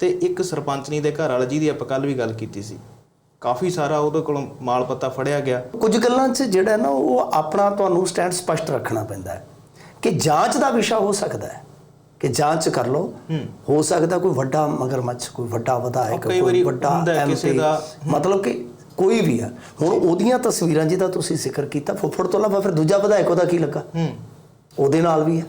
ਤੇ ਇੱਕ ਸਰਪੰਚਨੀ ਦੇ ਘਰ ਵਾਲਾ ਜਿਹਦੀ ਆਪਾਂ ਕੱਲ ਵੀ ਗੱਲ ਕੀਤੀ ਸੀ। ਕਾਫੀ ਸਾਰਾ ਉਹਦੇ ਕੋਲੋਂ ਮਾਲ ਪੱਤਾ ਫੜਿਆ ਗਿਆ। ਕੁਝ ਗੱਲਾਂ 'ਚ ਜਿਹੜਾ ਨਾ ਉਹ ਆਪਣਾ ਤੁਹਾਨੂੰ ਸਟੈਂਡ ਸਪਸ਼ਟ ਰੱਖਣਾ ਪੈਂਦਾ ਹੈ ਕਿ ਜਾਂਚ ਦਾ ਵਿਸ਼ਾ ਹੋ ਸਕਦਾ ਹੈ। ਕਿ ਜਾਂਚ ਕਰ ਲਓ। ਹੋ। ਸਕਦਾ ਕੋਈ ਵੱਡਾ ਮਗਰਮੱਛ ਕੋਈ ਵੱਡਾ ਵਿਧਾਇਕ ਕਈ ਵੱਡਾ ਦਾ- ਮਤਲਬ ਕਿ ਕੋਈ ਵੀ ਆ ਹੁਣ ਉਹਦੀਆਂ ਤਸਵੀਰਾਂ ਜਿਹਦਾ ਤੁਸੀਂ ਜ਼ਿਕਰ ਕੀਤਾ ਫੁੱਫੜ ਤੋਂ ਇਲਾਵਾ ਫਿਰ ਦੂਜਾ ਵਿਧਾਇਕ ਉਹਦਾ ਕੀ ਲੱਗਾ? ਹੂੰ। ਉਹਦੇ ਨਾਲ ਵੀ ਹੈ।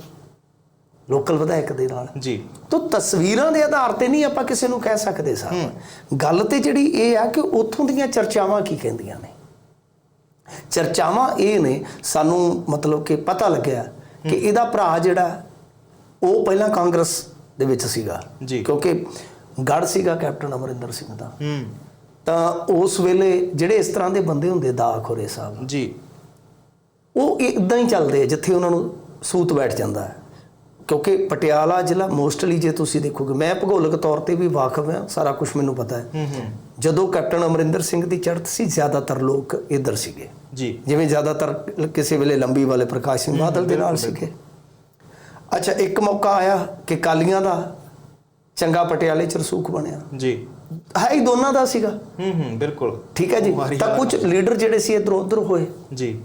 ਲੋਕਲ ਵਿਧਾਇਕ ਦੇ ਨਾਲ। ਜੀ। ਤੋ ਤਸਵੀਰਾਂ ਦੇ ਆਧਾਰ ਤੇ ਨਹੀਂ ਆਪਾਂ ਕਿਸੇ ਨੂੰ ਕਹਿ ਸਕਦੇ ਸਾਹਿਬ ਗੱਲ ਤੇ ਜਿਹੜੀ ਇਹ ਆ ਕਿ ਉੱਥੋਂ ਦੀਆਂ ਚਰਚਾਵਾਂ ਕੀ ਕਹਿੰਦੀਆਂ ਨੇ? ਚਰਚਾਵਾਂ ਇਹ ਨੇ ਸਾਨੂੰ ਮਤਲਬ ਕਿ ਪਤਾ ਲੱਗਿਆ ਕਿ ਇਹਦਾ ਭਰਾ ਜਿਹੜਾ ਉਹ ਪਹਿਲਾਂ ਕਾਂਗਰਸ ਦੇ ਵਿੱਚ ਸੀਗਾ। ਜੀ। ਕਿਉਂਕਿ ਗੜ ਸੀਗਾ ਕੈਪਟਨ ਅਮਰਿੰਦਰ ਸਿੰਘ ਦਾ। ਹੂੰ। ਤਾਂ ਉਸ ਵੇਲੇ ਜਿਹੜੇ ਇਸ ਤਰ੍ਹਾਂ ਦੇ ਬੰਦੇ ਹੁੰਦੇ ਦਾ ਖੋਰੇ ਸਾਹਿਬ। ਜੀ। ਉਹ ਇਦਾਂ ਹੀ ਚੱਲਦੇ ਆ ਜਿੱਥੇ ਉਹਨਾਂ ਨੂੰ ਸੂਤ ਬੈਠ ਜਾਂਦਾ। ਹੈ ਕਿਉਂਕਿ ਪਟਿਆਲਾ ਜ਼ਿਲ੍ਹਾ ਮੋਸਟਲੀ ਜੇ ਤੁਸੀਂ ਦੇਖੋਗੇ ਮੈਂ ਭੂਗੋਲਿਕ ਤੌਰ ਤੇ ਵੀ ਵਾਕਫ ਹਾਂ ਸਾਰਾ ਕੁਝ ਮੈਨੂੰ ਪਤਾ ਹੈ। ਜਦੋਂ ਕੈਪਟਨ ਅਮਰਿੰਦਰ ਸਿੰਘ ਦੀ ਚੜ੍ਹਤ ਸੀ ਜ਼ਿਆਦਾਤਰ ਲੋਕ ਇੱਧਰ ਸੀਗੇ। ਜੀ। ਜਿਵੇਂ ਜ਼ਿਆਦਾਤਰ ਕਿਸੇ ਵੇਲੇ ਲੰਬੀ ਵਾਲੇ ਪ੍ਰਕਾਸ਼ ਸਿੰਘ ਬਾਦਲ ਦੇ ਨਾਲ ਸੀਗੇ। ਅੱਛਾ ਇੱਕ ਮੌਕਾ ਆਇਆ ਕਿ ਕਾਲੀਆਂ ਦਾ ਚੰਗਾ ਪਟਿਆਲੇ ਚ ਰਸੂਖ ਬਣਿਆ। ਜੀ। ਹੈ ਹੀ ਦੋਨਾਂ ਦਾ ਸੀਗਾ। ਹੂੰ ਹੂੰ ਬਿਲਕੁਲ। ਠੀਕ ਹੈ ਜੀ। ਤਾਂ ਕੁਝ ਲੀਡਰ ਜਿਹੜੇ ਸੀ ਇੱਧਰ ਉੱਧਰ ਹੋਏ। ਜੀ।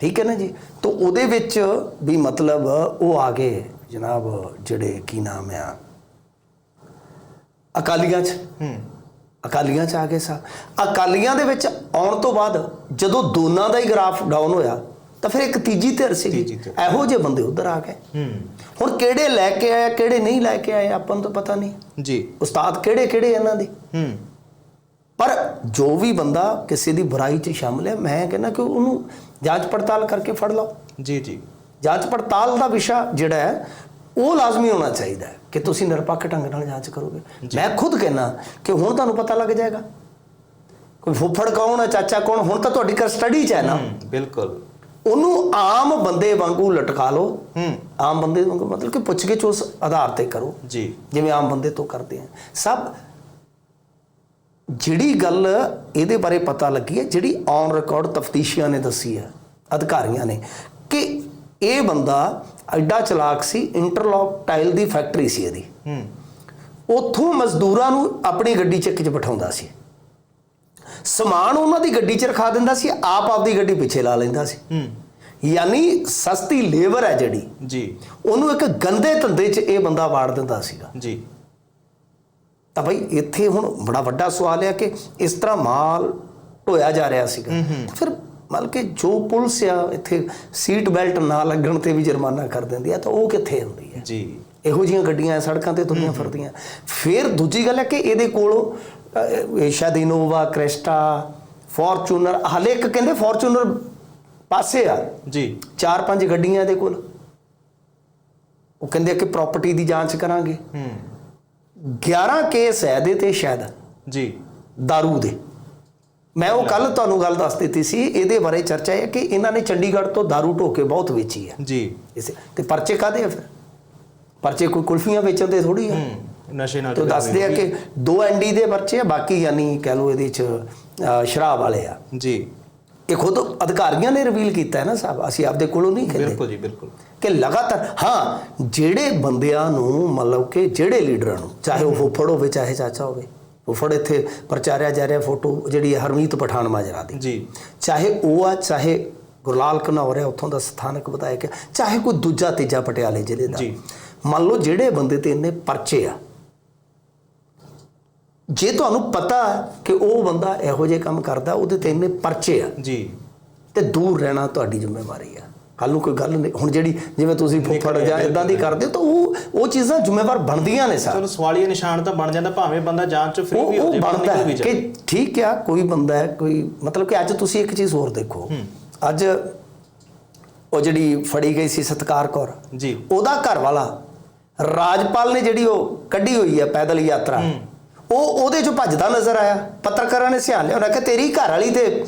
ਠੀਕ ਹੈ ਨਾ ਜੀ। ਤਾਂ ਉਹਦੇ ਵਿੱਚ ਵੀ ਮਤਲਬ ਉਹ ਆ ਗਏ। ਜਨਾਬ ਜਿਹੜੇ ਕੀ ਨਾਮ ਆ? ਅਕਾਲੀਆਂ 'ਚ? ਹੂੰ। ਅਕਾਲੀਆਂ 'ਚ ਆ ਗਏ ਸਾ। ਅਕਾਲੀਆਂ ਦੇ ਵਿੱਚ ਆਉਣ ਤੋਂ ਬਾਅਦ ਜਦੋਂ ਦੋਨਾਂ ਦਾ ਹੀ ਗ੍ਰਾਫ ਡਾਊਨ ਹੋਇਆ ਤਾਂ ਫਿਰ ਇੱਕ ਤੀਜੀ ਧਿਰ ਸੀਗੀ। ਇਹੋ ਜਿਹੇ ਬੰਦੇ ਉਧਰ ਆ ਗਏ। ਹੂੰ। ਹੁਣ ਕਿਹੜੇ ਲੈ ਕੇ ਆਏ ਕਿਹੜੇ ਨਹੀਂ ਲੈ ਕੇ ਆਏ ਆਪਾਂ ਨੂੰ ਤਾਂ ਪਤਾ ਨਹੀਂ। ਜੀ। ਉਸਤਾਦ ਕਿਹੜੇ ਕਿਹੜੇ ਇਹਨਾਂ ਦੇ? ਹੂੰ। ਪਰ ਜੋ ਵੀ ਬੰਦਾ ਕਿਸੇ ਦੀ ਬੁਰਾਈ 'ਚ ਸ਼ਾਮਲ ਹੈ ਮੈਂ ਕਹਿੰਦਾ ਕਿ ਉਹਨੂੰ ਜਾਂਚ ਪੜਤਾਲ ਕਰਕੇ ਫੜ ਲਓ। ਜੀ ਜੀ। ਜਾਂਚ ਪੜਤਾਲ ਦਾ ਵਿਸ਼ਾ ਜਿਹੜਾ ਹੈ ਉਹ ਲਾਜ਼ਮੀ ਹੋਣਾ ਚਾਹੀਦਾ ਹੈ ਕਿ ਤੁਸੀਂ ਨਿਰਪੱਖ ਢੰਗ ਨਾਲ ਜਾਂਚ ਕਰੋਗੇ। ਮੈਂ ਖੁਦ ਕਹਿਣਾ ਕਿ ਹੁਣ ਤੁਹਾਨੂੰ ਪਤਾ ਲੱਗ ਜਾਏਗਾ। ਕੋਈ ਫੁੱਫੜ ਕੌਣ ਹੈ ਚਾਚਾ ਕੌਣ ਹੁਣ ਤਾਂ ਤੁਹਾਡੀ ਕਸਟਡੀ 'ਚ ਹੈ ਨਾ। ਬਿਲਕੁਲ। ਉਹਨੂੰ ਆਮ ਬੰਦੇ ਵਾਂਗੂ ਲਟਕਾ ਲਓ। ਹੂੰ। ਆਮ ਬੰਦੇ ਵਾਂਗੂ ਮਤਲਬ ਕਿ ਪੁੱਛ ਕੇ ਉਸ ਆਧਾਰ ਤੇ ਕਰੋ। ਜੀ। ਜਿਵੇਂ ਆਮ ਬੰਦੇ ਤੋਂ ਕਰਦੇ ਆ। ਸਭ ਜਿਹੜੀ ਗੱਲ ਇਹਦੇ ਬਾਰੇ ਪਤਾ ਲੱਗੀ ਹੈ ਜਿਹੜੀ ਔਨ ਰਿਕਾਰਡ ਤਫਤੀਸ਼ੀਆਂ ਨੇ ਦੱਸੀ ਹੈ ਅਧਿਕਾਰੀਆਂ ਨੇ ਕਿ ਇਹ ਬੰਦਾ ਐਡਾ ਚਲਾਕ ਸੀ ਇੰਟਰਲੌਕ ਟਾਈਲ ਦੀ ਫੈਕਟਰੀ ਸੀ ਇਹਦੀ। ਹੂੰ। ਉੱਥੋਂ ਮਜ਼ਦੂਰਾਂ ਨੂੰ ਆਪਣੀ ਗੱਡੀ ਚੱਕ 'ਚ ਬਿਠਾਉਂਦਾ ਸੀ। ਸਮਾਨ ਉਹਨਾਂ ਦੀ ਗੱਡੀ 'ਚ ਰਖਾ ਦਿੰਦਾ ਸੀ ਆਪ ਆਪਦੀ ਗੱਡੀ ਪਿੱਛੇ ਲਾ ਲੈਂਦਾ ਸੀ। ਹੂੰ। ਯਾਨੀ ਸਸਤੀ ਲੇਬਰ ਹੈ ਜਿਹੜੀ ਜੀ। ਉਹਨੂੰ ਇੱਕ ਗੰਦੇ ਧੰਦੇ 'ਚ ਇਹ ਬੰਦਾ ਵਾੜ ਦਿੰਦਾ ਸੀਗਾ। ਜੀ। ਤਾਂ ਭਾਈ ਇੱਥੇ ਹੁਣ ਬੜਾ ਵੱਡਾ ਸਵਾਲ ਹੈ ਕਿ ਇਸ ਤਰ੍ਹਾਂ ਮਾਲ ਢੋਇਆ ਜਾ ਰਿਹਾ ਸੀਗਾ। ਫਿਰ ਮਤਲਬ ਕਿ ਜੋ ਪੁਲਿਸ ਆ ਇੱਥੇ ਸੀਟ ਬੈਲਟ ਨਾ ਲੱਗਣ ਤੇ ਵੀ ਜੁਰਮਾਨਾ ਕਰ ਦਿੰਦੀ ਆ ਤਾਂ ਉਹ ਕਿੱਥੇ ਹੁੰਦੀ ਹੈ ਜੀ। ਇਹੋ ਜਿਹੀਆਂ ਗੱਡੀਆਂ ਸੜਕਾਂ ਤੇ ਤੁਰੀਆਂ ਫਿਰਦੀਆਂ। ਫਿਰ ਦੂਜੀ ਗੱਲ ਹੈ ਕਿ ਇਹਦੇ ਕੋਲ ਸ਼ਾਇਦ ਇਨੋਵਾ ਕ੍ਰੈਸਟਾ ਫੋਰਚੂਨਰ ਹਲੇ ਇੱਕ ਕਹਿੰਦੇ ਫੋਰਚੂਨਰ ਪਾਸੇ ਆ। ਜੀ। ਚਾਰ ਪੰਜ ਗੱਡੀਆਂ ਇਹਦੇ ਕੋਲ। ਉਹ ਕਹਿੰਦੇ ਆ ਕਿ ਪ੍ਰਾਪਰਟੀ ਦੀ ਜਾਂਚ ਕਰਾਂਗੇ। ਹੂੰ। 11 ਕੇਸ ਹੈ ਇਹਦੇ ਤੇ ਸ਼ਾਇਦ। ਜੀ। दारू ਦੇ। ਮੈਂ ਉਹ ਕੱਲ ਤੁਹਾਨੂੰ ਗੱਲ ਦੱਸ ਦਿੱਤੀ ਸੀ ਇਹਦੇ ਬਾਰੇ ਚਰਚਾ ਹੈ ਕਿ ਇਹਨਾਂ ਨੇ ਚੰਡੀਗੜ੍ਹ ਤੋਂ दारू ਢੋ ਕੇ ਬਹੁਤ ਵੇਚੀ ਹੈ। ਜੀ। ਇਸੇ ਤੇ ਪਰਚੇ ਕਾਦੇ ਆ ਫਿਰ? ਪਰਚੇ ਕੋਈ ਕੁਲਫੀਆਂ ਵੇਚਣ ਦੇ ਥੋੜੀ ਆ। ਹੂੰ ਨਸ਼ੇ ਨਾਲ ਤੇ ਦੱਸਦੇ ਆ ਕਿ ਦੋ ਐਨਡੀ ਦੇ ਪਰਚੇ ਆ ਬਾਕੀ ਯਾਨੀ ਕਹਿ ਲਓ ਇਹਦੇ ਚ ਸ਼ਰਾਬ ਵਾਲੇ ਆ। ਜੀ। ਇਹ ਖੁਦ ਅਧਿਕਾਰੀਆਂ ਨੇ ਰਿਵੀਲ ਕੀਤਾ ਹੈ ਨਾ ਸਾਹਿਬ ਅਸੀਂ ਆਪਦੇ ਕੋਲੋਂ ਨਹੀਂ ਕਹਿੰਦੇ। ਬਿਲਕੁਲ ਜੀ ਬਿਲਕੁਲ। ਕਿ ਲਗਾਤਾਰ ਹਾਂ ਜਿਹੜੇ ਬੰਦਿਆਂ ਨੂੰ ਮਤਲਬ ਕਿ ਜਿਹੜੇ ਲੀਡਰਾਂ ਨੂੰ ਚਾਹੇ ਉਹ ਫੁੱਫੜ ਹੋਵੇ ਚਾਹੇ ਚਾਚਾ ਹੋਵੇ ਫੁੱਫੜ ਇੱਥੇ ਪ੍ਰਚਾਰਿਆ ਜਾ ਰਿਹਾ ਫੋਟੋ ਜਿਹੜੀ ਹਰਮੀਤ ਪਠਾਨ ਮਾਜਰਾ ਦੀ। ਜੀ। ਚਾਹੇ ਉਹ ਆ ਚਾਹੇ ਗੁਰਲਾਲ ਘਨੌਰ ਹੈ ਉੱਥੋਂ ਦਾ ਸਥਾਨਕ ਵਿਧਾਇਕ ਹੈ ਚਾਹੇ ਕੋਈ ਦੂਜਾ ਤੀਜਾ ਪਟਿਆਲੇ ਜ਼ਿਲ੍ਹੇ ਦਾ। ਜੀ। ਮੰਨ ਲਓ ਜਿਹੜੇ ਬੰਦੇ ਤੇ ਇੰਨੇ ਪਰਚੇ ਆ ਜੇ ਤੁਹਾਨੂੰ ਪਤਾ ਕਿ ਉਹ ਬੰਦਾ ਇਹੋ ਜਿਹੇ ਕੰਮ ਕਰਦਾ ਉਹਦੇ ਤੇ ਇੰਨੇ ਪਰਚੇ ਆ ਜੀ। ਤੇ ਦੂਰ ਰਹਿਣਾ ਤੁਹਾਡੀ ਜ਼ਿੰਮੇਵਾਰੀ ਆ। ਕੱਲ ਨੂੰ ਕੋਈ ਗੱਲ ਨਹੀਂ ਹੁਣ ਜਿਹੜੀ ਜਿਵੇਂ ਤੁਸੀਂ ਫੁੱਫੜ ਜਾਂ ਇਦਾਂ ਦੀ ਕਰਦੇ ਤਾਂ ਉਹ ਉਹ ਚੀਜ਼ਾਂ ਜ਼ਿੰਮੇਵਾਰ ਬਣਦੀਆਂ ਨੇ ਸਰ। ਚਲੋ ਸਵਾਲੀਆ ਨਿਸ਼ਾਨ ਤਾਂ ਬਣ ਜਾਂਦਾ ਭਾਵੇਂ ਬੰਦਾ ਜਾਂਚ ਚ ਫ੍ਰੀ ਵੀ ਹੋ ਉਹ ਜਾਏ ਬਾਹਰ ਬਣਦਾ ਨਿਕਲ ਵੀ ਹੈ ਜਾਏ ਕਿ ਠੀਕ ਆ ਕੋਈ ਬੰਦਾ ਹੈ ਕੋਈ ਮਤਲਬ ਕਿ ਅੱਜ ਤੁਸੀਂ ਇੱਕ ਚੀਜ਼ ਹੋਰ ਦੇਖੋ। ਅੱਜ ਉਹ ਜਿਹੜੀ ਫੜੀ ਗਈ ਸੀ ਸਤਕਾਰ ਕੌਰ ਜੀ। ਉਹਦਾ ਘਰ ਵਾਲਾ ਰਾਜਪਾਲ ਨੇ ਜਿਹੜੀ ਉਹ ਕੱਢੀ ਹੋਈ ਹੈ ਪੈਦਲ ਯਾਤਰਾ ਉਹ ਉਹਦੇ ਚੋਂ ਭੱਜਦਾ ਨਜ਼ਰ ਆਇਆ। ਪੱਤਰਕਾਰਾਂ ਨੇ ਸਿਆਣ ਲਿਆ ਉਹਨਾਂ ਕਿਹਾ ਤੇਰੀ ਘਰ ਵਾਲੀ ਤੇ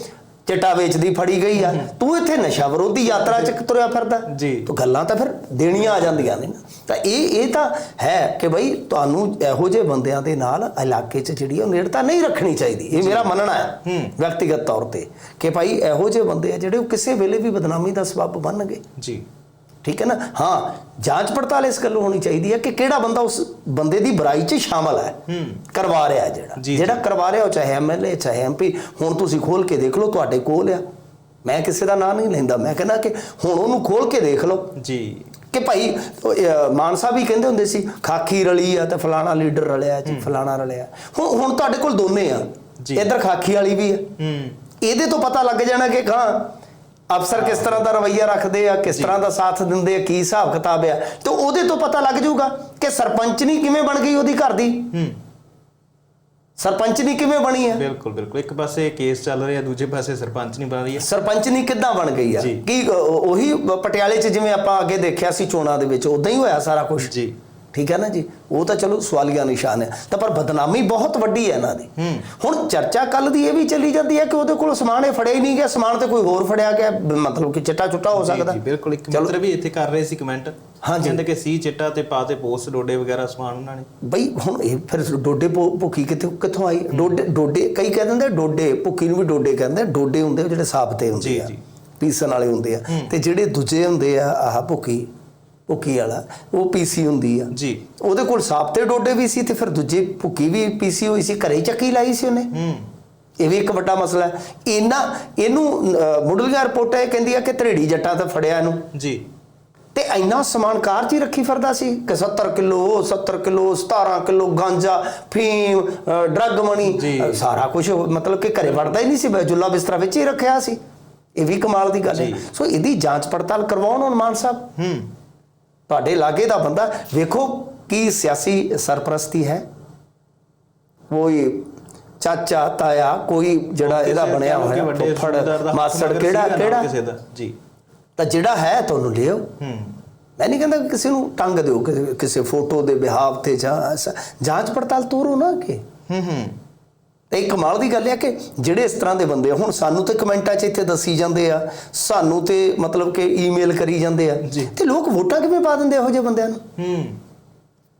ਚਿੱਟਾ ਵੇਚਦੀ ਫੜੀ ਗਈ ਆ। ਤੂੰ ਇੱਥੇ ਨਸ਼ਾ ਵਿਰੋਧੀ ਯਾਤਰਾ ਚ ਤੁਰਿਆ ਫਿਰਦਾ। ਜੀ। ਤਾਂ ਗੱਲਾਂ ਤਾਂ ਫਿਰ ਦੇਣੀਆਂ ਆ ਜਾਂਦੀਆਂ ਨੇ ਤਾਂ ਇਹ ਇਹ ਤਾਂ ਹੈ ਕਿ ਬਈ ਤੁਹਾਨੂੰ ਇਹੋ ਜਿਹੇ ਬੰਦਿਆਂ ਦੇ ਨਾਲ ਇਲਾਕੇ 'ਚ ਜਿਹੜੀ ਉਹ ਨੇੜਤਾ ਨਹੀਂ ਰੱਖਣੀ ਚਾਹੀਦੀ। ਇਹ ਮੇਰਾ ਮੰਨਣਾ ਹੈ। ਵਿਅਕਤੀਗਤ ਤੌਰ ਤੇ ਕਿ ਭਾਈ ਇਹੋ ਜਿਹੇ ਬੰਦੇ ਆ ਜਿਹੜੇ ਉਹ ਕਿਸੇ ਵੇਲੇ ਵੀ ਬਦਨਾਮੀ ਦਾ ਸਬਬ ਬਣਨਗੇ। ਜੀ। ਠੀਕ ਹੈ ਨਾ? ਹਾਂ ਜਾਂਚ ਪੜਤਾਲ ਇਸ ਗੱਲੋਂ ਹੋਣੀ ਚਾਹੀਦੀ ਹੈ ਕਿ ਕਿਹੜਾ ਬੰਦਾ ਉਸ ਬੰਦੇ ਦੀ ਬੁਰਾਈ 'ਚ ਸ਼ਾਮਲ ਹੈ। ਕਰਵਾ ਰਿਹਾ ਜਿਹੜਾ। ਜਿਹੜਾ ਕਰਵਾ ਰਿਹਾ ਉਹ ਚਾਹੇ ਐਮਐਲਏ ਚਾਹੇ ਐਮਪੀ ਹੁਣ ਤੁਸੀਂ ਖੋਲ ਕੇ ਦੇਖ ਲਓ ਤੁਹਾਡੇ ਕੋਲ ਆ। ਮੈਂ ਕਿਸੇ ਦਾ ਨਾਂ ਨਹੀਂ ਲੈਂਦਾ। ਮੈਂ ਕਹਿੰਦਾ ਕਿ ਹੁਣ ਉਹਨੂੰ ਖੋਲ ਕੇ ਦੇਖ ਲਓ। ਜੀ। ਕਿ ਭਾਈ ਉਹ, ਅਹ, ਮਾਨ ਸਾਹਿਬ ਵੀ ਕਹਿੰਦੇ ਹੁੰਦੇ ਸੀ ਖਾਕੀ ਰਲੀ ਆ ਤੇ ਫਲਾਣਾ ਲੀਡਰ ਰਲਿਆ ਜੀ ਫਲਾਣਾ ਰਲਿਆ। ਹੁਣ ਹੁਣ ਤੁਹਾਡੇ ਕੋਲ ਦੋਨੇ ਆ। ਜੀ। ਇੱਧਰ ਖਾਕੀ ਵਾਲੀ ਵੀ ਆ। ਹੂੰ। ਇਹਦੇ ਤੋਂ ਪਤਾ ਲੱਗ ਜਾਣਾ ਕਿ ਹਾਂ ਅਫਸਰ ਕਿਸ ਤਰ੍ਹਾਂ ਦਾ ਰਵੱਈਆ ਰੱਖਦੇ ਆ ਕਿਸ ਤਰ੍ਹਾਂ ਦਾ ਸਾਥ ਦਿੰਦੇ ਆ ਕੀ ਹਿਸਾਬ ਕਿਤਾਬ ਆ ਤੇ ਉਹਦੇ ਤੋਂ ਪਤਾ ਲੱਗ ਜਾਊਗਾ ਕਿ ਸਰਪੰਚਨੀ ਕਿਵੇਂ ਬਣ ਗਈ ਉਹਦੀ ਘਰ ਦੀ। ਹੂੰ। ਸਰਪੰਚਨੀ ਕਿਵੇਂ ਬਣੀ ਆ? ਬਿਲਕੁਲ ਬਿਲਕੁਲ। ਇੱਕ ਪਾਸੇ ਕੇਸ ਚੱਲ ਰਿਹਾ ਦੂਜੇ ਪਾਸੇ ਸਰਪੰਚ ਨਹੀਂ ਬਣ ਰਹੀ ਹੈ ਸਰਪੰਚਨੀ ਕਿੱਦਾਂ ਬਣ ਗਈ ਆ। ਕੀ ਉਹੀ ਪਟਿਆਲੇ 'ਚ ਜਿਵੇਂ ਆਪਾਂ ਅੱਗੇ ਦੇਖਿਆ ਸੀ ਚੋਣਾਂ ਦੇ ਵਿੱਚ ਉਦਾਂ ਹੀ ਹੋਇਆ ਸਾਰਾ ਕੁਝ ਜੀ। ਠੀਕ ਹੈ ਨਾ ਜੀ? ਉਹ ਤਾਂ ਚਲੋ ਸਵਾਲੀਆ ਨਿਸ਼ਾਨ ਹੈ। ਤਾਂ ਪਰ ਬਦਨਾਮੀ ਬਹੁਤ ਵੱਡੀ ਹੈ ਇਹਨਾਂ ਦੀ। ਹੂੰ। ਹੁਣ ਚਰਚਾ ਕੱਲ ਦੀ ਇਹ ਵੀ ਚੱਲੀ ਜਾਂਦੀ ਹੈ ਕਿ ਉਹਦੇ ਕੋਲ ਸਮਾਨ ਇਹ ਫੜਿਆ ਹੀ ਨਹੀਂ ਗਿਆ। ਸਮਾਨ ਤੇ ਕੋਈ ਹੋਰ ਫੜਿਆ ਗਿਆ। ਮਤਲਬ ਕਿ ਚਿੱਟਾ ਚੁੱਟਾ ਹੋ ਸਕਦਾ। ਜੀ ਬਿਲਕੁਲ। ਇੱਕ। ਮਿੱਤਰ ਵੀ ਇੱਥੇ ਕਰ ਰਹੇ ਸੀ ਕਮੈਂਟ ਹਾਂਜੀ। ਕਹਿੰਦੇ ਕਿ ਸੀ ਚਿੱਟਾ ਤੇ ਪਾਤੇ ਪੋਸਟ ਡੋਡੇ ਵਗੈਰਾ ਸਮਾਨ ਉਹਨਾਂ ਨੇ। ਬਈ ਹੁਣ ਇਹ ਫਿਰ ਡੋਡੇ ਭੁੱਖੀ ਕਿੱਥੋਂ ਕਿੱਥੋਂ ਆਈ? ਡੋਡੇ ਡੋਡੇ ਕਈ ਕਹਿ ਦਿੰਦੇ ਡੋਡੇ ਭੁੱਖੀ ਨੂੰ ਵੀ ਡੋਡੇ ਕਹਿੰਦੇ ਡੋਡੇ ਹੁੰਦੇ ਜਿਹੜੇ ਸਾਬਤੇ ਹੁੰਦੇ ਜੀ, ਆ। ਜੀ। ਪੀਸਣ ਵਾਲੇ ਹੁੰਦੇ ਆ। ਤੇ ਜਿਹੜੇ ਦੂਜੇ ਹੁੰਦੇ ਆ ਆਹ ਭੁੱਖੀ। ਭੁੱਖੀ ਵਾਲਾ ਉਹ ਪੀਸੀ ਹੁੰਦੀ ਆ। ਜੀ। ਉਹਦੇ ਕੋਲ ਸਾਬਤੇ ਡੋਡੇ ਵੀ ਸੀ ਤੇ ਫਿਰ ਦੂਜੀ ਭੁੱਕੀ ਵੀ ਪੀਸੀ ਹੋਈ ਸੀ ਘਰੇ ਚੱਕੀ ਲਾਈ ਸੀ ਉਹਨੇ। ਹੂੰ। ਇਹ ਵੀ ਇੱਕ ਵੱਡਾ ਮਸਲਾ ਹੈ। ਇਹਨਾਂ ਇਹਨੂੰ ਮੁੱਢਲੀਆਂ ਰਿਪੋਰਟਾਂ ਇਹ ਕਹਿੰਦੀ ਆ ਕਿ ਧਰੇੜੀ ਜੱਟਾਂ ਤਾਂ ਫੜਿਆ ਇਹਨੂੰ। ਜੀ। ਤੇ ਇੰਨਾ ਸਮਾਨ ਕਾਰ 'ਚ ਹੀ ਰੱਖੀ ਫਿਰਦਾ ਸੀ ਕਿ 70 ਕਿਲੋ 70 ਕਿਲੋ 17 ਕਿਲੋ ਗਾਂਜਾ ਫੀਮ ਡਰੱਗ ਮਣੀ ਸਾਰਾ ਕੁਝ ਮਤਲਬ ਕਿ ਘਰੇ ਵੜਦਾ ਹੀ ਨਹੀਂ ਸੀ ਜੁੱਲਾ ਬਿਸਤਰਾ ਵਿੱਚ ਹੀ ਰੱਖਿਆ ਸੀ। ਇਹ ਵੀ ਕਮਾਲ ਦੀ ਗੱਲ ਹੈ। ਸੋ ਇਹਦੀ ਜਾਂਚ ਪੜਤਾਲ ਕਰਵਾਉਣ ਹੁਣ ਮਾਨ ਸਾਹਿਬ। ਹੂੰ। ਤੁਹਾਡੇ ਲਾਗੇ ਦਾ ਬੰਦਾ ਵੇਖੋ ਕੀ ਸਿਆਸੀ ਸਰਪ੍ਰਸਤੀ ਹੈ। ਕੋਈ ਚਾਚਾ ਤਾਇਆ ਕੋਈ ਜਿਹੜਾ ਇਹਦਾ ਬਣਿਆ ਹੋਇਆ ਹੱਕ ਮਾਸੜ ਕਿਹੜਾ ਕਿਹੜਾ? ਕਿਸੇ ਦਾ ਜੀ। ਤਾਂ ਜਿਹੜਾ ਹੈ ਤੁਹਾਨੂੰ ਲਿਓ। ਹੂੰ। ਮੈਂ ਨਹੀਂ ਕਹਿੰਦਾ ਕਿਸੇ ਨੂੰ ਟੰਗ ਦਿਓ ਕਿਸੇ- ਫੋਟੋ ਦੇ ਬਿਹਾਵ ਤੇ ਜਾਂ। ਜਾਂਚ ਪੜਤਾਲ ਤੋਰੋ ਨਾ ਕਿ ਹੂੰ ਹੂੰ। ਤੇ ਇੱਕ ਕਮਾਲ ਦੀ ਗੱਲ ਹੈ ਕਿ ਜਿਹੜੇ ਇਸ ਤਰ੍ਹਾਂ ਦੇ ਬੰਦੇ ਹੁਣ ਸਾਨੂੰ ਤੇ ਕਮੈਂਟਾਂ 'ਚ ਇੱਥੇ ਦੱਸੀ ਜਾਂਦੇ ਆ ਸਾਨੂੰ ਤੇ ਮਤਲਬ ਕਿ ਈਮੇਲ ਕਰੀ ਜਾਂਦੇ ਆ। ਤੇ ਲੋਕ ਵੋਟਾਂ ਕਿਵੇਂ ਪਾ ਦਿੰਦੇ ਇਹੋ ਜਿਹੇ ਬੰਦਿਆਂ ਨੂੰ? ਹੂੰ।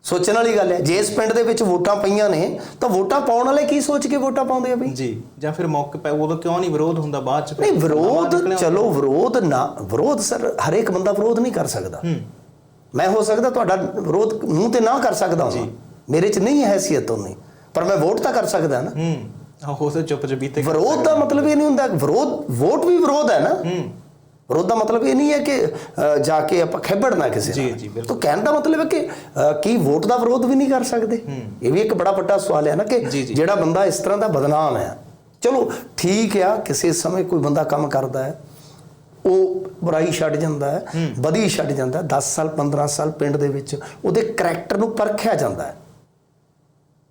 ਸੋਚਣ ਵਾਲੀ ਗੱਲ ਹੈ ਜੇ ਇਸ ਪਿੰਡ ਦੇ ਵਿੱਚ ਵੋਟਾਂ ਪਈਆਂ ਨੇ ਤਾਂ ਵੋਟਾਂ ਪਾਉਣ ਵਾਲੇ ਕੀ ਸੋਚ ਕੇ ਵੋਟਾਂ ਪਾਉਂਦੇ ਆ ਬਈ? ਜੀ ਜਾਂ ਫਿਰ ਮੌਕੇ ਪੈ ਉਦੋਂ ਕਿਉਂ ਨਹੀਂ ਵਿਰੋਧ ਹੁੰਦਾ ਬਾਅਦ ਚ? ਨਹੀਂ ਵਿਰੋਧ ਚਲੋ ਵਿਰੋਧ ਨਾ ਵਿਰੋਧ ਸਰ ਹਰੇਕ ਬੰਦਾ ਵਿਰੋਧ ਨਹੀਂ ਕਰ ਸਕਦਾ। ਹੂੰ। ਮੈਂ ਹੋ ਸਕਦਾ ਤੁਹਾਡਾ ਵਿਰੋਧ ਮੂੰਹ ਤੇ ਨਾ ਕਰ ਸਕਦਾ ਹਾਂ। ਜੀ। ਮੇਰੇ 'ਚ ਨਹੀਂ ਹੈ ਹੈਸੀਅਤ ਉਨੀ ਪਰ ਮੈਂ ਵੋਟ ਤਾਂ ਕਰ ਸਕਦਾ ਨਾ। ਹੂੰ। ਆਹੋ ਤੇ ਚੁੱਪ ਚਪੀਤੇ ਵਿਰੋਧ ਦਾ ਮਤਲਬ ਇਹ ਨਹੀਂ ਹੁੰਦਾ। ਵਿਰੋਧ ਵੋਟ ਵੀ ਵਿਰੋਧ ਹੈ ਨਾ। ਹੂੰ। ਵਿਰੋਧ ਦਾ ਮਤਲਬ ਇਹ ਨਹੀਂ ਹੈ ਕਿ ਜਾ ਕੇ ਆਪਾਂ ਖੇਬੜਨਾ ਕਿਸੇ ਜੀ, ਜੀ, ਬਿਲਕੁਲ। ਤਾਂ ਕਹਿਣ ਦਾ ਮਤਲਬ ਹੈ ਕਿ ਕੀ ਵੋਟ ਦਾ ਵਿਰੋਧ ਵੀ ਨਹੀਂ ਕਰ ਸਕਦੇ? ਇਹ ਵੀ ਇੱਕ ਬੜਾ ਵੱਡਾ ਸਵਾਲ ਹੈ ਨਾ ਕਿ। ਜਿਹੜਾ ਬੰਦਾ ਇਸ ਤਰ੍ਹਾਂ ਦਾ ਬਦਨਾਮ ਹੈ। ਚਲੋ ਠੀਕ ਆ ਕਿਸੇ ਸਮੇਂ ਕੋਈ ਬੰਦਾ ਕੰਮ ਕਰਦਾ ਹੈ ਉਹ ਬੁਰਾਈ ਛੱਡ ਜਾਂਦਾ ਹੈ ਬਦੀ ਛੱਡ ਜਾਂਦਾ ਹੈ 10 ਸਾਲ 15 ਸਾਲ ਪਿੰਡ ਦੇ ਵਿੱਚ ਉਹਦੇ ਕਰੈਕਟਰ ਨੂੰ ਪਰਖਿਆ ਜਾਂਦਾ ਹੈ।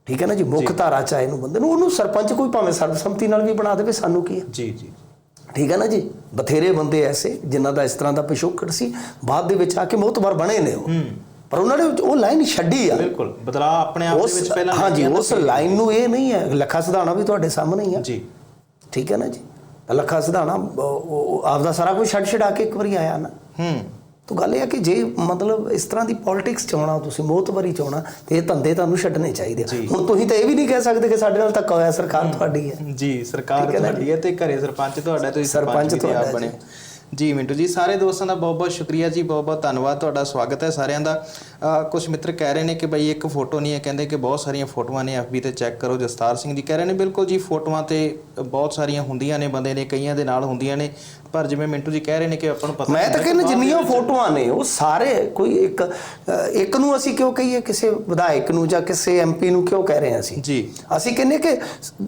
ਠੀਕ ਹੈ ਨਾ ਜੀ ਮੁੱਖ ਧਾਰਾ ਚ ਆਏ ਨੂੰ ਬੰਦੇ ਨੂੰ ਉਹਨੂੰ ਸਰਪੰਚ ਕੋਈ ਭਾਵੇਂ ਸਰਬਸੰਮਤੀ ਨਾਲ ਵੀ ਬਣਾ ਦੇਵੇ ਸਾਨੂੰ ਕੀ ਹੈ? ਜੀ ਜੀ। ਠੀਕ ਹੈ ਨਾ ਜੀ? ਬਥੇਰੇ ਬੰਦੇ ਐਸੇ ਜਿਨ੍ਹਾਂ ਦਾ ਇਸ ਤਰ੍ਹਾਂ ਦਾ ਪਿਛੋਕੜ ਸੀ ਬਾਅਦ ਦੇ ਵਿੱਚ ਆ ਕੇ ਮੋਤਬਰ ਬਣੇ ਨੇ ਉਹ। ਪਰ ਉਹਨਾਂ ਨੇ ਉਹ ਲਾਈਨ ਛੱਡੀ ਆ। ਬਿਲਕੁਲ ਬਦਲਾ ਆਪਣੇ ਆਪ ਦੇ ਵਿੱਚ ਪਹਿਲਾਂ ਹਾਂਜੀ ਉਸ ਲਾਈਨ ਨੂੰ ਇਹ ਨਹੀਂ ਹੈ ਲੱਖਾ ਸਿਧਾਣਾ ਵੀ ਤੁਹਾਡੇ ਸਾਹਮਣੇ ਹੀ ਆ। ਜੀ। ਠੀਕ ਹੈ ਨਾ ਜੀ? ਲੱਖਾ ਸਿਧਾਣਾ ਉਹ ਆਪਦਾ ਸਾਰਾ ਕੁਝ ਛੱਡ ਛਡਾ ਕੇ ਇੱਕ ਵਾਰੀ ਆਇਆ ਨਾ। ਹੂੰ। ਤਾਂ ਗੱਲ ਇਹ ਆ ਕਿ ਜੇ ਮਤਲਬ ਇਸ ਤਰ੍ਹਾਂ ਦੀ ਪੋਲਿਟਿਕਸ ਚਾਉਣਾ ਤੁਸੀਂ ਮੋਤਬਰੀ ਚਾਉਣਾ ਤੇ ਇਹ ਧੰਦੇ ਤੁਹਾਨੂੰ ਛੱਡਣੇ ਚਾਹੀਦੇ। ਹੁਣ ਤੁਸੀਂ ਤਾਂ ਇਹ ਵੀ ਨਹੀਂ ਕਹਿ ਸਕਦੇ ਕਿ ਸਾਡੇ ਨਾਲ ਧੱਕਾ ਹੋਇਆ ਸਰਕਾਰ ਤੁਹਾਡੀ ਹੈ। ਜੀ ਸਰਕਾਰ ਤੁਹਾਡੀ ਹੈ ਤੇ ਘਰੇ ਸਰਪੰਚ ਤੁਹਾਡਾ ਤੁਸੀਂ ਸਰਪੰਚ ਤੁਹਾਡਾ ਬਣੇ ਜੀ ਮਿੰਟੂ ਜੀ ਸਾਰੇ ਦੋਸਤਾਂ ਦਾ ਬਹੁਤ ਬਹੁਤ ਸ਼ੁਕਰੀਆ ਜੀ ਬਹੁਤ ਬਹੁਤ ਧੰਨਵਾਦ ਤੁਹਾਡਾ ਸਵਾਗਤ ਹੈ ਸਾਰਿਆਂ ਦਾ। ਕੁਝ ਮਿੱਤਰ ਕਹਿ ਰਹੇ ਨੇ ਕਿ ਬਈ ਇੱਕ ਫੋਟੋ ਨਹੀਂ ਹੈ ਕਹਿੰਦੇ ਕਿ ਬਹੁਤ ਸਾਰੀਆਂ ਫੋਟੋਆਂ ਨੇ ਐਫਬੀ ਤੇ ਚੈੱਕ ਕਰੋ ਜਸਤਾਰ ਸਿੰਘ ਦੀ ਕਹਿ ਰਹੇ ਨੇ ਬਿਲਕੁਲ ਜੀ ਫੋਟੋਆਂ ਤੇ ਬਹੁਤ ਸਾਰੀਆਂ ਹੁੰਦੀਆਂ ਨੇ ਬੰਦੇ ਨੇ ਕਈਆਂ ਦੇ ਨਾਲ ਹੁੰਦੀਆਂ ਨੇ ਪਰ ਜਿਵੇਂ ਮਿੰਟੂ ਜੀ ਕਹਿ ਰਹੇ ਨੇ ਕਿ ਆਪਾਂ ਨੂੰ ਪਤਾ ਮੈਂ ਤਾਂ ਕਹਿੰਦਾ ਜਿੰਨੀਆਂ ਫੋਟੋਆਂ ਨੇ ਉਹ ਸਾਰੇ ਕੋਈ ਇੱਕ ਇੱਕ ਨੂੰ ਅਸੀਂ ਕਿਉਂ ਕਹੀਏ ਕਿਸੇ ਵਿਧਾਇਕ ਨੂੰ ਜਾਂ ਕਿਸੇ ਐਮਪੀ ਨੂੰ ਕਿਉਂ ਕਹਿ ਰਹੇ ਹਾਂ ਅਸੀਂ? ਜੀ। ਅਸੀਂ ਕਹਿੰਦੇ ਕਿ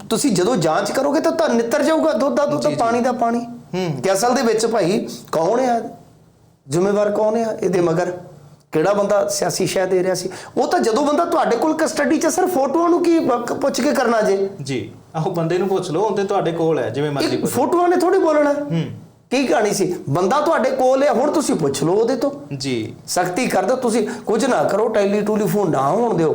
ਤੁਸੀਂ ਜਦੋਂ ਜਾਂਚ ਕਰੋਗੇ ਤਾਂ ਤੁਹਾਨੂੰ ਨਿੱਤਰ ਜਾਊਗਾ ਦੁੱਧ ਦਾ ਦੁੱਧ ਪਾਣੀ ਦਾ ਪਾਣੀ। ਕਿ ਅਸਲ ਦੇ ਵਿੱਚ ਭਾਈ ਕੌਣ ਆ? ਜ਼ਿੰਮੇਵਾਰ ਕੌਣ ਆ? ਇਹਦੇ ਮਗਰ ਕਿਹੜਾ ਬੰਦਾ ਸਿਆਸੀ ਸ਼ਹਿ ਦੇ ਰਿਹਾ ਸੀ? ਉਹ ਤਾਂ ਜਦੋਂ ਬੰਦਾ ਤੁਹਾਡੇ ਕੋਲ ਕਸਟਡੀ 'ਚ ਸਿਰ ਫੋਟੋਆਂ ਨੂੰ ਕੀ ਪੁੱਛ ਕੇ ਕਰਨਾ ਜੇ? ਜੀ ਆਹੋ ਬੰਦੇ ਨੂੰ ਪੁੱਛ ਲਓ ਹੁਣ ਤੇ ਤੁਹਾਡੇ ਕੋਲ ਹੈ ਜਿਵੇਂ ਮਰਜ਼ੀ ਪੁੱਛ ਫੋਟੋਆਂ ਨੇ ਥੋੜੀ ਬੋਲਣਾ। ਹੂੰ। ਕੀ ਕਹਾਣੀ ਸੀ? ਬੰਦਾ ਤੁਹਾਡੇ ਕੋਲ ਹੈ ਹੁਣ ਤੁਸੀਂ ਪੁੱਛ ਲਓ ਉਹਦੇ ਤੋਂ। ਜੀ। ਸਖਤੀ ਕਰ ਦਿਓ ਤੁਸੀਂ ਕੁਝ ਨਾ ਕਰੋ ਟੈਲੀ ਟੈਲੀਫੋਨ ਨਾ ਹੋਣ ਦਿਓ।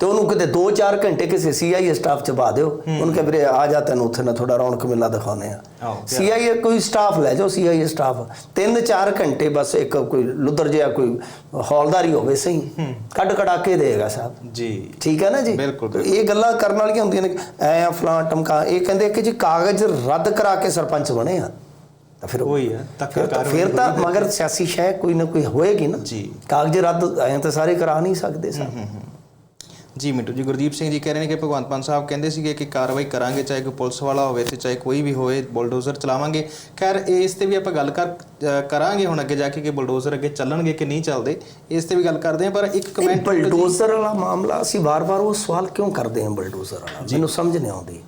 ਤੇ ਉਹਨੂੰ ਕਿਤੇ 2-4 ਘੰਟੇ ਕਿਸੇ ਸੀਆਈਏ ਸਟਾਫ ਚ ਪਾ ਦਿਓ। ਉਹਨੂੰ ਕਹੇ ਵੀਰੇ ਆ ਜਾ ਤੈਨੂੰ ਉੱਥੇ ਨਾ ਥੋੜਾ ਰੌਣਕ ਮੇਲਾ ਦਿਖਾਉਨੇ ਆ ਸੀਆਈਏ ਕੋਈ ਸਟਾਫ ਲੈ ਜਾਓ ਸੀਆਈਏ ਸਟਾਫ 3-4 ਘੰਟੇ ਬਸ ਇੱਕ ਕੋਈ ਲੁੱਦਰ ਜਿਹਾ ਕੋਈ ਹੌਲਦਾਰੀ ਹੋਵੇ ਸਹੀ। ਕੱਢ ਕਢਾ ਕੇ ਦੇਗਾ ਸਾਹਿਬ ਜੀ। ਠੀਕ ਹੈ ਨਾ ਜੀ? ਇਹ ਗੱਲਾਂ ਕਰਨ ਵਾਲੀਆਂ ਹੁੰਦੀਆਂ ਨੇ ਐ ਆ ਫਲਾਂ ਟਮਕਾ ਇਹ ਕਹਿੰਦੇ ਕਿ ਜੀ ਕਾਗਜ਼ ਰੱਦ ਕਰਾ ਕੇ ਸਰਪੰਚ ਬਣੇ ਆ। ਤਾਂ ਫਿਰ ਉਹੀ ਹੈ ਤਾਂ ਫਿਰ ਤਾਂ ਮਗਰ ਸਿਆਸੀ ਸ਼ੈ ਕੋਈ ਨਾ ਕੋਈ ਹੋਏਗੀ ਨਾ। ਜੀ। ਕਾਗਜ਼ ਰੱਦ ਐਂ ਤਾਂ ਸਾਰੇ ਕਰਾ ਨਹੀਂ ਸਕਦੇ ਸਰ। ਜੀ ਮਿੰਟੂ ਜੀ ਗੁਰਦੀਪ ਸਿੰਘ ਜੀ ਕਹਿ ਰਹੇ ਨੇ ਕਿ ਭਗਵੰਤ ਮਾਨ ਸਾਹਿਬ ਕਹਿੰਦੇ ਸੀਗੇ ਕਿ ਕਾਰਵਾਈ ਕਰਾਂਗੇ ਚਾਹੇ ਕੋਈ ਪੁਲਿਸ ਵਾਲਾ ਹੋਵੇ ਤੇ ਚਾਹੇ ਕੋਈ ਵੀ ਹੋਵੇ ਬੁਲਡੋਜ਼ਰ ਚਲਾਵਾਂਗੇ। ਖੈਰ ਇਸ ਤੇ ਵੀ ਆਪਾਂ ਗੱਲ ਕਰ ਕਰਾਂਗੇ ਹੁਣ ਅੱਗੇ ਜਾ ਕੇ ਕਿ ਬੁਲਡੋਜ਼ਰ ਅੱਗੇ ਚੱਲਣਗੇ ਕਿ ਨਹੀਂ ਚੱਲਦੇ ਇਸ ਤੇ ਵੀ ਗੱਲ ਕਰਦੇ ਹਾਂ ਪਰ ਇੱਕ ਕਮੈਂਟ ਬਲਡੋਜ਼ਰ ਵਾਲਾ ਮਾਮਲਾ ਅਸੀਂ ਵਾਰ-ਵਾਰ ਉਹ ਸਵਾਲ ਕਿਉਂ ਕਰਦੇ ਹਾਂ ਬਲਡੋਜ਼ਰ ਵਾਲਾ? ਮੈਨੂੰ ਸਮਝ ਨਹੀਂ ਆਉਂਦੀ।